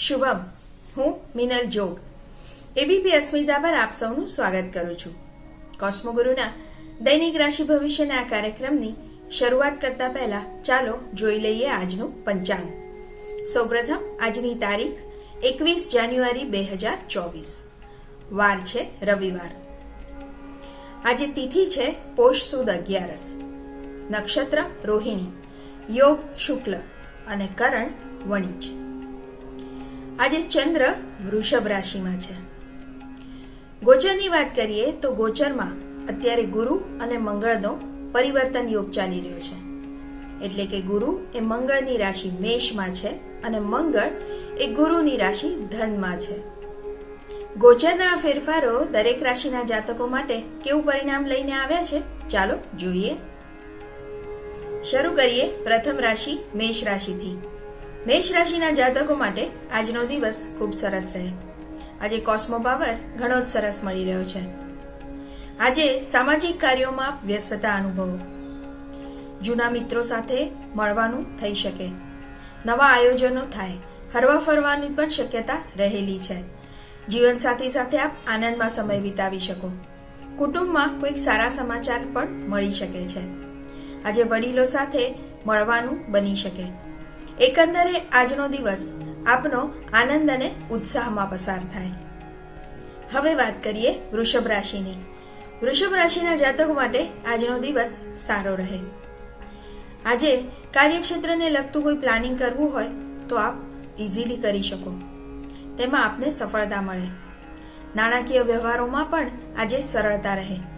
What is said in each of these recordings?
શુભમ, હું મિનલ જોગ. એબીપી અસ્મિતા પર આપ સૌનું સ્વાગત કરું છું. કોસ્મોગુરુના દૈનિક રાશિ ભવિષ્યના આ કાર્યક્રમની શરૂઆત કરતા પહેલા ચાલો જોઈ લઈએ આજનું પંચાંગ. સૌપ્રથમ, આજની તારીખ એકવીસ જાન્યુઆરી બે હજાર ચોવીસ. વાર છે રવિવાર. આજે તિથિ છે પોષ સુદ અગિયારસ. નક્ષત્ર રોહિણી, યોગ શુક્લ અને કરણ વણિજ. આજે ચંદ્ર વૃષભ રાશિમાં છે. ગોચરની વાત કરીએ તો ગોચરમાં અત્યારે ગુરુ અને મંગળનો પરિવર્તન યોગ ચાલી રહ્યો છે. એટલે કે ગુરુ એ મંગળની રાશિ મેષમાં છે અને મંગળ એ ગુરુની રાશિ ધનમાં છે. ગોચરના ફેરફારો દરેક રાશિના જાતકો માટે કેવું પરિણામ લઈને આવ્યા છે? ચાલો જોઈએ. શરૂ કરીએ પ્રથમ રાશિ મેષ રાશિથી. મેષ રાશિના જાતકો માટે આજનો દિવસ ખૂબ સરસ રહે. આજે કોસ્મો પાવર ઘણો જ સરસ મળી રહ્યો છે. આજે સામાજિક કાર્યોમાં વ્યસ્તતા અનુભવો. જૂના મિત્રો સાથે મળવાનું થઈ શકે. નવા આયોજનો થાય. હરવા ફરવાની પણ શક્યતા રહેલી છે. જીવનસાથી સાથે આપ આનંદમાં સમય વિતાવી શકો. કુટુંબમાં કોઈક સારા સમાચાર પણ મળી શકે છે. આજે વડીલો સાથે મળવાનું બની શકે. એકંદરે આજનો દિવસ આપનો આનંદ અને ઉત્સાહમાં પસાર થાય. હવે વાત કરીએ વૃષભ રાશિની. વૃષભ રાશિના જાતકો માટે આજનો દિવસ સારો રહે. આજે કાર્યક્ષેત્રને લગતું કોઈ પ્લાનિંગ કરવું હોય તો આપ ઇઝીલી કરી શકો. તેમાં આપને સફળતા મળે. નાણાકીય વ્યવહારોમાં પણ આજે સરળતા રહે.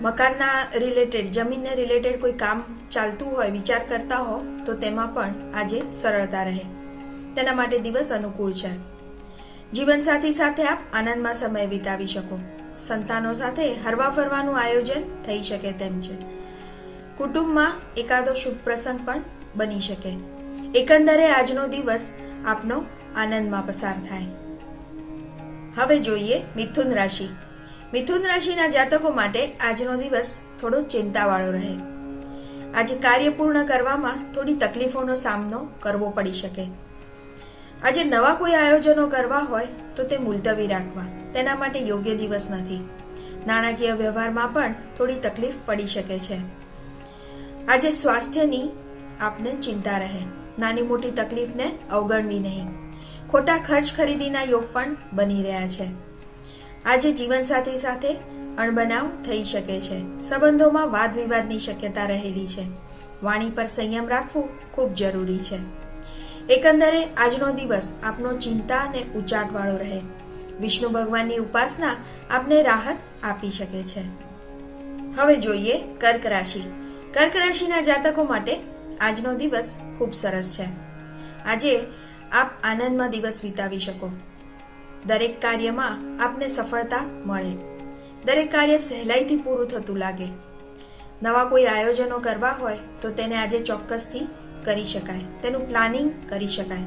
મકાનના રિલેટેડ જમીનને રિલેટેડ કોઈ કામ ચાલતું હોય, વિચાર કરતા હો, તો તેમાં પણ આજે સરળતા રહે. તેના માટે દિવસ અનુકૂળ છે. જીવનસાથી સાથે આપ આનંદમાં સમય વિતાવી શકો. સંતાનો સાથે હરવા ફરવાનું આયોજન થઈ શકે તેમ છે. કુટુંબમાં એકાદો શુભ પ્રસંગ પણ બની શકે. એકંદરે આજનો દિવસ આપનો આનંદમાં પસાર થાય. હવે જોઈએ મિથુન રાશિ. મિથુન રાશિના જાતકો માટે આજનો દિવસ થોડો ચિંતાવાળો રહે. આજે કાર્ય પૂર્ણ કરવામાં થોડી તકલીફોનો સામનો કરવો પડી શકે. આજે નવા કોઈ આયોજનો કરવા હોય તો તે મુલતવી રાખવા, તેના માટે યોગ્ય દિવસ નથી. નાણાકીય વ્યવહારમાં પણ થોડી તકલીફ પડી શકે છે. આજે સ્વાસ્થ્યની આપને ચિંતા રહે. નાની મોટી તકલીફને અવગણવી નહીં. ખોટા ખર્ચ ખરીદીના યોગ પણ બની રહ્યા છે. આજે જીવનસાથી સાથે અણબનાવ થઈ શકે છે. સંબંધોમાં વાદ વિવાદની શક્યતા રહેલી છે. વાણી પર સંયમ રાખવું ખૂબ જરૂરી છે. એકંદરે, આજનો દિવસ આપનો ચિંતા અને ઉચાટવાળો રહે. વિષ્ણુ ભગવાનની ઉપાસના આપને રાહત આપી શકે છે. હવે જોઈએ કર્ક રાશિ. કર્ક રાશિના જાતકો માટે આજનો દિવસ ખૂબ સરસ છે. આજે આપ આનંદમાં દિવસ વિતાવી શકો. દરેક કાર્યમાં આપને સફળતા મળે. દરેક કાર્ય સહેલાઈથી પૂરું થતું લાગે. નવા કોઈ આયોજનો કરવા હોય તો તેને આજે ચોક્કસથી કરી શકાય. તેનું પ્લાનિંગ કરી શકાય.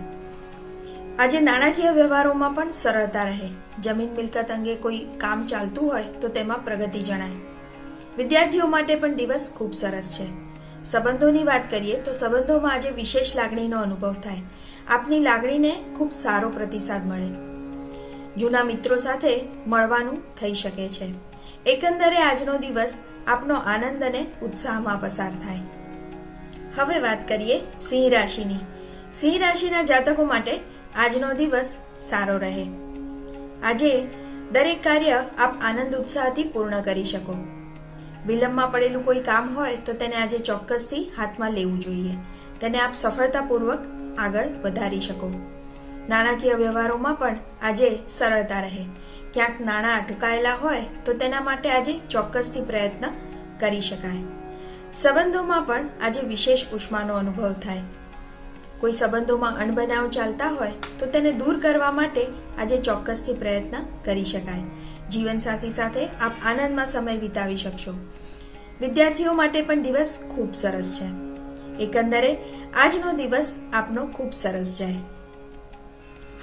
આજે નાણાકીય વ્યવહારોમાં પણ સરળતા રહે. જમીન મિલકત અંગે કોઈ કામ ચાલતું હોય તો તેમાં પ્રગતિ જણાય. વિદ્યાર્થીઓ માટે પણ દિવસ ખૂબ સરસ છે. સંબંધોની વાત કરીએ તો સંબંધોમાં આજે વિશેષ લાગણીનો અનુભવ થાય. આપની લાગણીને ખૂબ સારો પ્રતિસાદ મળે. જૂના મિત્રો સાથે મળવાનું થઈ શકે છે. એકંદરે આજનો દિવસ આપનો આનંદ અને ઉત્સાહમાં પસાર થાય. હવે વાત કરીએ સિંહ રાશિની. સિંહ રાશિના જાતકો માટે આજનો દિવસ સારો રહે. આજે દરેક કાર્ય આપ આનંદ ઉત્સાહથી પૂર્ણ કરી શકો. વિલંબમાં પડેલું કોઈ કામ હોય તો તેને આજે ચોક્કસથી હાથમાં લેવું જોઈએ. તેને આપ સફળતાપૂર્વક આગળ વધારી શકો. નાણાકીય વ્યવહારોમાં પણ આજે સરળતા રહે. ક્યાંક નાણાં અટકાયેલા હોય તો તેના માટે આજે ચોક્કસથી પ્રયત્ન કરી શકાય. સંબંધોમાં પણ આજે વિશેષ ઉષ્માનો અનુભવ થાય. કોઈ સંબંધોમાં અણબનાવ ચાલતા હોય તો તેને દૂર કરવા માટે આજે ચોક્કસથી પ્રયત્ન કરી શકાય. જીવનસાથી સાથે આપ આનંદમાં સમય વિતાવી શકશો. વિદ્યાર્થીઓ માટે પણ દિવસ ખૂબ સરસ છે. એકંદરે આજનો દિવસ આપનો ખૂબ સરસ જાય.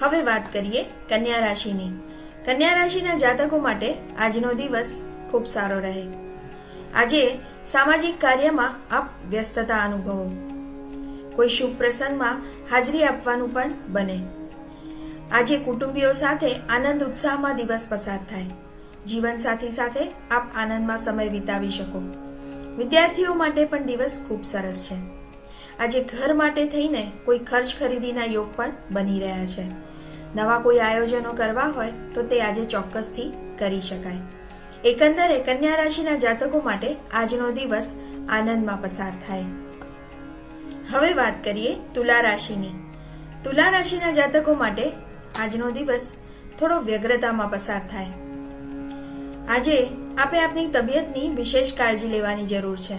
હવે વાત કરીએ કન્યા રાશિની. કન્યા રાશિના જાતકો માટે આજનો દિવસ ખૂબ સારો રહે. આજે સામાજિક કાર્યમાં આપ વ્યસ્તતા અનુભવો. કોઈ શુભ પ્રસંગમાં હાજરી આપવાનું પણ બને. આજે કુટુંબીઓ સાથે આનંદ ઉત્સાહમાં દિવસ પસાર થાય. જીવનસાથી સાથે આપ આનંદમાં સમય વિતાવી શકો. વિદ્યાર્થીઓ માટે પણ દિવસ ખૂબ સરસ છે. આજે ઘર માટે થઈને કોઈ ખર્ચ ખરીદીના યોગ પણ બની રહ્યા છે. નવા કોઈ આયોજનો કરવા હોય તો તે આજે ચોક્કસથી કરી શકાય. એકંદરે કન્યા રાશિના જાતકો માટે આજનો દિવસ આનંદમાં પસાર થાય. હવે વાત કરીએ તુલા રાશિની. તુલા રાશિના જાતકો માટે આજનો દિવસ થોડો વ્યગ્રતામાં પસાર થાય. આજે આપે આપની તબિયતની વિશેષ કાળજી લેવાની જરૂર છે.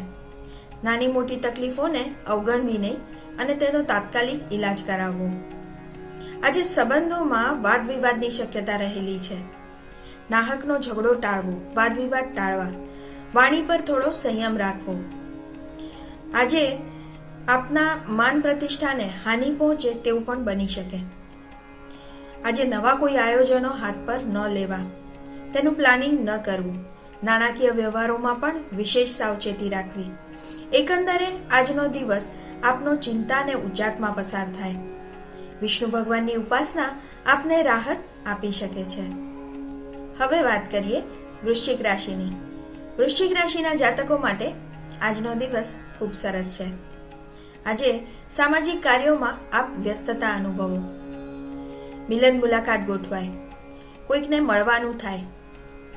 નાની મોટી તકલીફોને અવગણવી નહીં અને તેનો તાત્કાલિક ઈલાજ કરાવવો. આજે સંબંધોમાં વાદ વિવાદની શક્યતા રહેલી છે. નાહકનો ઝઘડો ટાળવો વાદ વિવાદ ટાળવા, વાણી પર થોડો સંયમ રાખવો. આજે આપના માન પ્રતિષ્ઠાને હાનિ પહોંચે તેવું પણ બની શકે. આજે નવા કોઈ આયોજનો હાથ પર ન લેવા. તેનું પ્લાનિંગ ન કરવું. નાણાકીય વ્યવહારોમાં પણ વિશેષ સાવચેતી રાખવી. એકંદરે આજનો દિવસ આપનો ચિંતા અને ઉચાટમાં પસાર થાય. વિષ્ણુ ભગવાનની ઉપાસના આપને રાહત આપી શકે છે. હવે વાત કરીએ વૃશ્ચિક રાશિની. વૃશ્ચિક રાશિના જાતકો માટે આજનો દિવસ ખૂબ સરસ છે. આજે સામાજિક કાર્યોમાં આપ વ્યસ્તતા અનુભવો. મિલન મુલાકાત ગોઠવાય. કોઈકને મળવાનું થાય.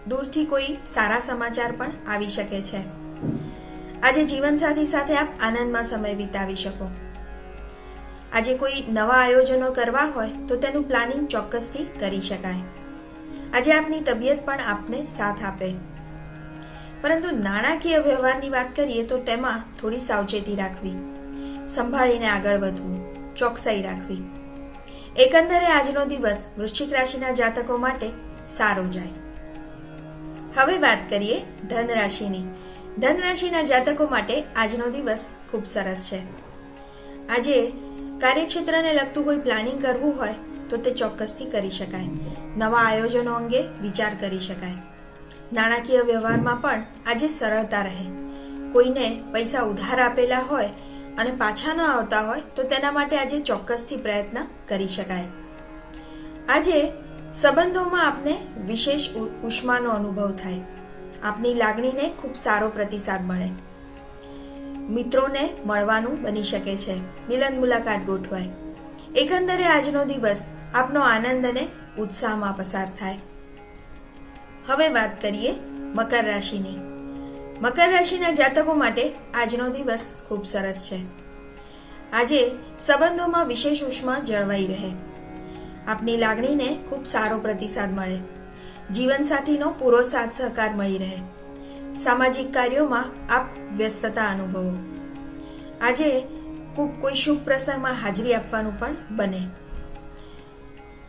દૂરથી કોઈ સારા સમાચાર પણ આવી શકે છે. આજે જીવનસાથી સાથે આપ આનંદમાં સમય વિતાવી શકો. આજે કોઈ નવા આયોજનો કરવા હોય તો તેનું પ્લાનિંગ ચોક્કસથી કરી શકાય. આજે આપની તબિયત પણ આપને સાથ આપે. પરંતુ નાણાકીય વ્યવહારની વાત કરીએ તો તેમાં થોડી સાવચેતી રાખવી, સંભાળીને આગળ વધવું, ચોકસાઈ રાખવી. એકંદરે આજનો દિવસ વૃશ્ચિક રાશિના જાતકો માટે સારો જાય. હવે વાત કરીએ ધન રાશિની ધન રાશિના જાતકો માટે આજનો દિવસ ખૂબ સરસ છે. આજે કાર્યક્ષેત્રને લગતું કોઈ પ્લાનિંગ કરવું હોય, તો તે ચોક્કસથી કરી શકાય. નવા આયોજનો અંગે વિચાર કરી શકાય. નાણાકીય વ્યવહારમાં પણ આજે સરળતા રહે. કોઈને પૈસા ઉધાર આપેલા હોય અને પાછા ન આવતા હોય, તો તેના માટે આજે ચોક્કસથી પ્રયત્ન કરી શકાય. આજે સંબંધોમાં આપને વિશેષ ઉષ્માનો અનુભવ થાય. આપની લાગણીને ખૂબ સારો પ્રતિસાદ મળે. મિત્રોને મળવાનું બની શકે છે. મિલન મુલાકાત ગોઠવાય. એકંદરે આજનો દિવસ આપનો આનંદ અને ઉત્સાહમાં પસાર થાય. હવે વાત કરીએ મકર રાશિની. મકર રાશિના જાતકો માટે આજનો દિવસ ખૂબ સરસ છે. આજે સંબંધોમાં વિશેષ ઉષ્મા જળવાઈ રહે. આપની લાગણીને ખૂબ સારો પ્રતિસાદ મળે. જીવનસાથીનો પૂરો સાથ સહકાર મળી રહે. સામાજિક કાર્યોમાં આપ વ્યસ્તતા અનુભવો. આજે કોઈ શુભ પ્રસંગમાં હાજરી આપવાનું પણ બને.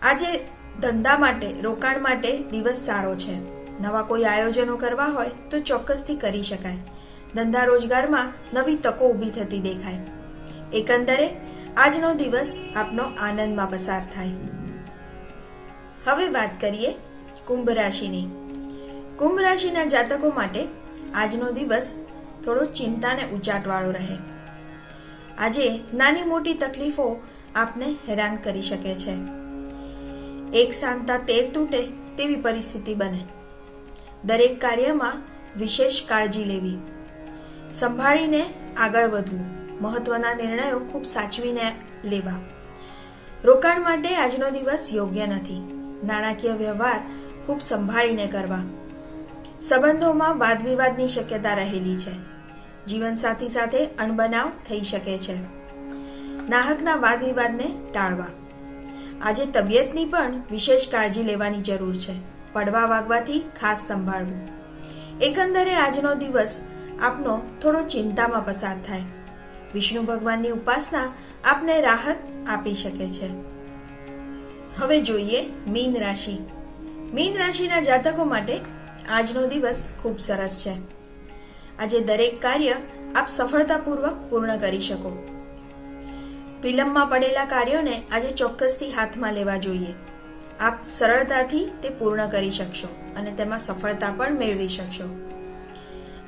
આજે ધંધા માટે, રોકાણ માટે દિવસ સારો છે. નવા કોઈ આયોજનો કરવા હોય તો ચોક્કસથી કરી શકાય. ધંધા રોજગારમાં નવી તકો ઊભી થતી દેખાય. એકંદરે, આજનો દિવસ આપનો આનંદમાં પસાર થાય. હવે વાત કરીએ કુંભ રાશિની. કુંભ રાશિના જાતકો માટે આજનો દિવસ થોડો ચિંતાને ઉચાટવાળો રહે. આજે નાની મોટી તકલીફો આપને હેરાન કરી શકે છે. એક સાંતા તેર તૂટે તેવી પરિસ્થિતિ બને. દરેક કાર્યમાં વિશેષ કાળજી લેવી. સંભાળીને આગળ વધવું. મહત્વના નિર્ણયો ખૂબ સાચવીને લેવા. રોકાણ માટે આજનો દિવસ યોગ્ય નથી. નાણાકીય વ્યવહાર ખૂબ સંભાળીને કરવા. સંબંધોમાં વાદવિવાદની શક્યતા રહેલી છે. જીવનસાથી સાથે અણબનાવ થઈ શકે છે. નાહકના વાદવિવાદને ટાળવા. આજે તબિયતની પણ વિશેષ કાળજી લેવાની જરૂર છે. પડવા વાગવાથી ખાસ સંભાળવું. એકંદરે આજનો દિવસ આપનો થોડો ચિંતામાં પસાર થાય. વિષ્ણુ ભગવાનની ઉપાસના આપને રાહત આપી શકે છે. હવે જોઈએ મીન રાશિ. મીન રાશિના જાતકો માટે આજનો દિવસ ખૂબ સરસ છે. આજે દરેક કાર્ય આપ સફળતાપૂર્વક પૂર્ણ કરી શકો. વિલંબમાં પડેલા કાર્યોને આજે ચોક્કસથી હાથમાં લેવા જોઈએ. આપ સરળતાથી તે પૂર્ણ કરી શકશો અને તેમાં સફળતા પણ મેળવી શકશો.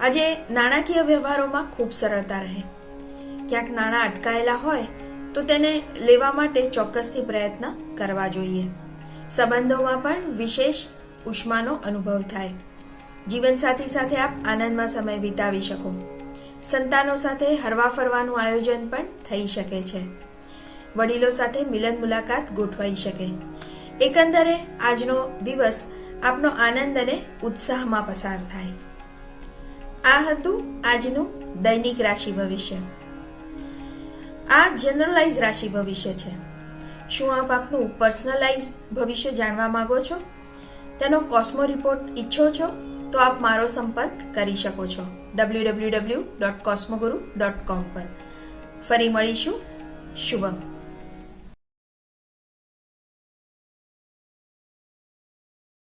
આજે નાણાકીય વ્યવહારોમાં ખૂબ સરળતા રહે. ક્યાંક નાણાં અટકાયેલા હોય તો તેને લેવા માટે ચોક્કસથી પ્રયત્ન કરવા જોઈએ. સંબંધોમાં પણ વિશેષ ઉષ્માનો અનુભવ થાય. જીવનસાથી સાથે આપ આનંદમાં સમય વિતાવી શકો. સંતાનો સાથે હરવા ફરવાનું આયોજન પણ થઈ શકે છે. વડીલો સાથે મિલન મુલાકાત ગોઠવાઈ શકે. એકંદરે આજનો દિવસ આપનો આનંદ અને ઉત્સાહમાં પસાર થાય. આ હતું આજનું દૈનિક રાશિ ભવિષ્ય. આ જનરલાઇઝ રાશિ ભવિષ્ય છે. શું આપ આપનું પર્સનલાઇઝ ભવિષ્ય જાણવા માંગો છો? તેનો કોસ્મો રિપોર્ટ ઈચ્છો છો? તો આપ મારો સંપર્ક કરી શકો છો W W W dot Cosmoguru dot com પર. ફરી મળીશું. શુભમ.